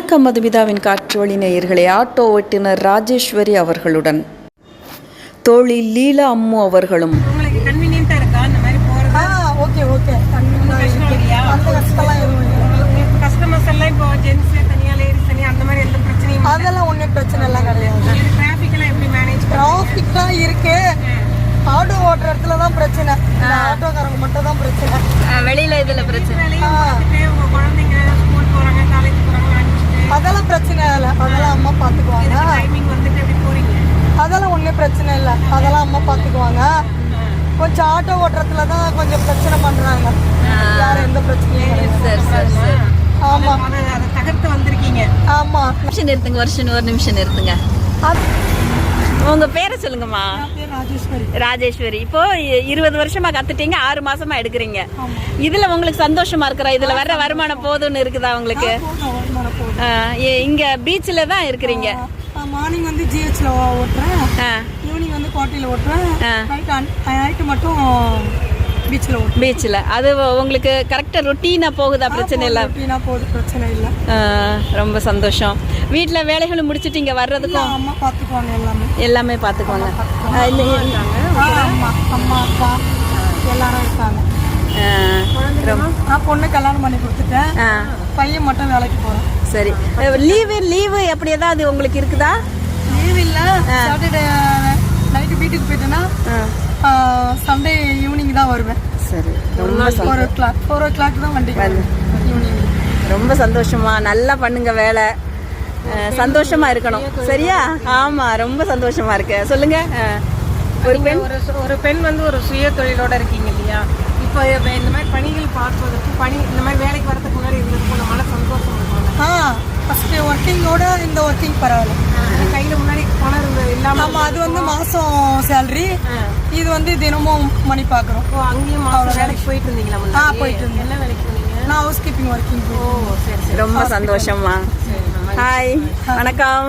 வணக்கம் மதுமிதாவின் காற்றொளி நேயர்களே. ஆட்டோ ஓட்டுநர் ராஜேஸ்வரி அவர்களுடன். தோழி லீலா அம்மு அவர்களும். உங்களுக்கு கன்வீனியன்ட்டா இருக்கா? இந்த மாதிரி போறது? ஆ ஓகே ஓகே. கஷ்டம் இல்லையா? அந்த கஷ்டம்லாம் எதுவும் இல்லை. உங்களுக்கு கஸ்டமர்ஸ் எல்லாம் இப்போ ஜென்ஸ் தனியா லேடிஸ் தனியா அந்த மாதிரி எந்த பிரச்சனையும் அதெல்லாம் ஒன்றும் பிரச்சனை எல்லாம் கிடையாது. டிராஃபிக் எல்லாம் எப்படி மேனேஜ் டிராஃபிக் தான் இருக்கு. ஆட்டோ ஓட்டுற இடத்துல தான் பிரச்சனை. ஆட்டோக்காரங்க மட்டும் தான் பிரச்சனை. வெளியில இதுல பிரச்சனை. அதெல்லாம் அம்மா பார்த்துக்குவாங்க. டைமிங் வந்துட்டு எப்படி போறீங்க? அதெல்லாம் ஒன்றும் பிரச்சனை இல்லை. அதெல்லாம் அம்மா பார்த்துக்குவாங்க. கொஞ்சம் ஆட்டோ ஓட்டுறதுல தான் கொஞ்சம் பிரச்சனை பண்ணுறாங்க வேற எந்த பிரச்சனையும் ஆமாம் தகர்த்து வந்திருக்கீங்க. ஆமாம் நிமிஷம் நிறுத்துங்க வருஷம் ஒரு நிமிஷம் நிறுத்துங்க. உங்க பேரை சொல்லுங்கம்மா. ராஜேஸ்வரி. இப்போ இருபது வருஷமா கத்துட்டீங்க ஆறு மாசமா எடுக்கிறீங்க. இதுல உங்களுக்கு சந்தோஷமா இருக்கிறா இதுல வர்ற வருமானம் போதும்னு இருக்குதா உங்களுக்கு? இங்க பீச்ல தான் இருக்கிறீங்க. மார்னிங் வந்து ஜிஹெச்ல ஓட்டுறேன். ஈவினிங் வந்து கோட்டையில் ஓட்டுறேன். நைட்டு மட்டும் பீச்சில் பீச்ல அது உங்களுக்கு கரெக்டா ரொட்டீனா போகுதா பிரச்சனை இல்லை? ரொட்டீனா போகுது பிரச்சனை இல்லை. ரொம்ப சந்தோஷம். வீட்ல வேலைகளும் முடிச்சிட்டு இங்க வர்றதுக்கும் அம்மா பார்த்துக்குவாங்க எல்லாமே. எல்லாமே ஆ, அம்மா அம்மா அப்பா எல்லாரும் இருக்காங்க. நான் பொண்ணு கல்யாணம் பண்ணி கொடுத்துட்டேன். பையன் மட்டும் வேலைக்கு போகிறேன் சரி. லீவு லீவு எப்படி ஏதாவது உங்களுக்கு இருக்குதா? லீவ் இல்லை. சாட்டர்டே நைட்டு வீட்டுக்கு போயிட்டேன்னா சண்டே ஈவினிங் தான் வருவேன். சரி ரொம்ப four o'clock four o'clock தான் வண்டிக்கு ஈவினிங். ரொம்ப சந்தோஷமா நல்லா பண்ணுங்க வேலை. சந்தோஷமா இருக்கணும். சரியா? ஆமா ரொம்ப சந்தோஷமா இருக்கு. சொல்லுங்க. ஒரு பெண்? ஒரு பெண் வந்து ஒரு சுய தொழிலோட இருக்கீங்க இல்லையா? இப்போ இந்த மாதிரி பணிகள் பார்ப்பதற்கு பணி இந்த மாதிரி வேலைக்கு வரதுக்கு முன்னாடி இருந்ததுக்கு மன சந்தோஷம் இருக்கும்ல ஆ. ஃபஸ்ட்டு ஒர்க்கிங்கோட இந்த ஒர்க்கிங் பரவாயில்ல. கையில முன்னாடி பணம் இருந்தது இல்லாம ஆமாம் அது வந்து மாதம் சேலரி இது வந்து தினமும் மணி பார்க்குறோம். ஓ அங்கேயும் வேலைக்கு போயிட்டு இருந்தீங்களா ஆ போயிட்டு இருந்தேன் என்ன வேலைக்கு போனீங்க? நான் ஹவுஸ் கீப்பிங் ஒர்க்கிங் ஓ சரி சரி. ரொம்ப சந்தோஷமா. ஹாய் வணக்கம்.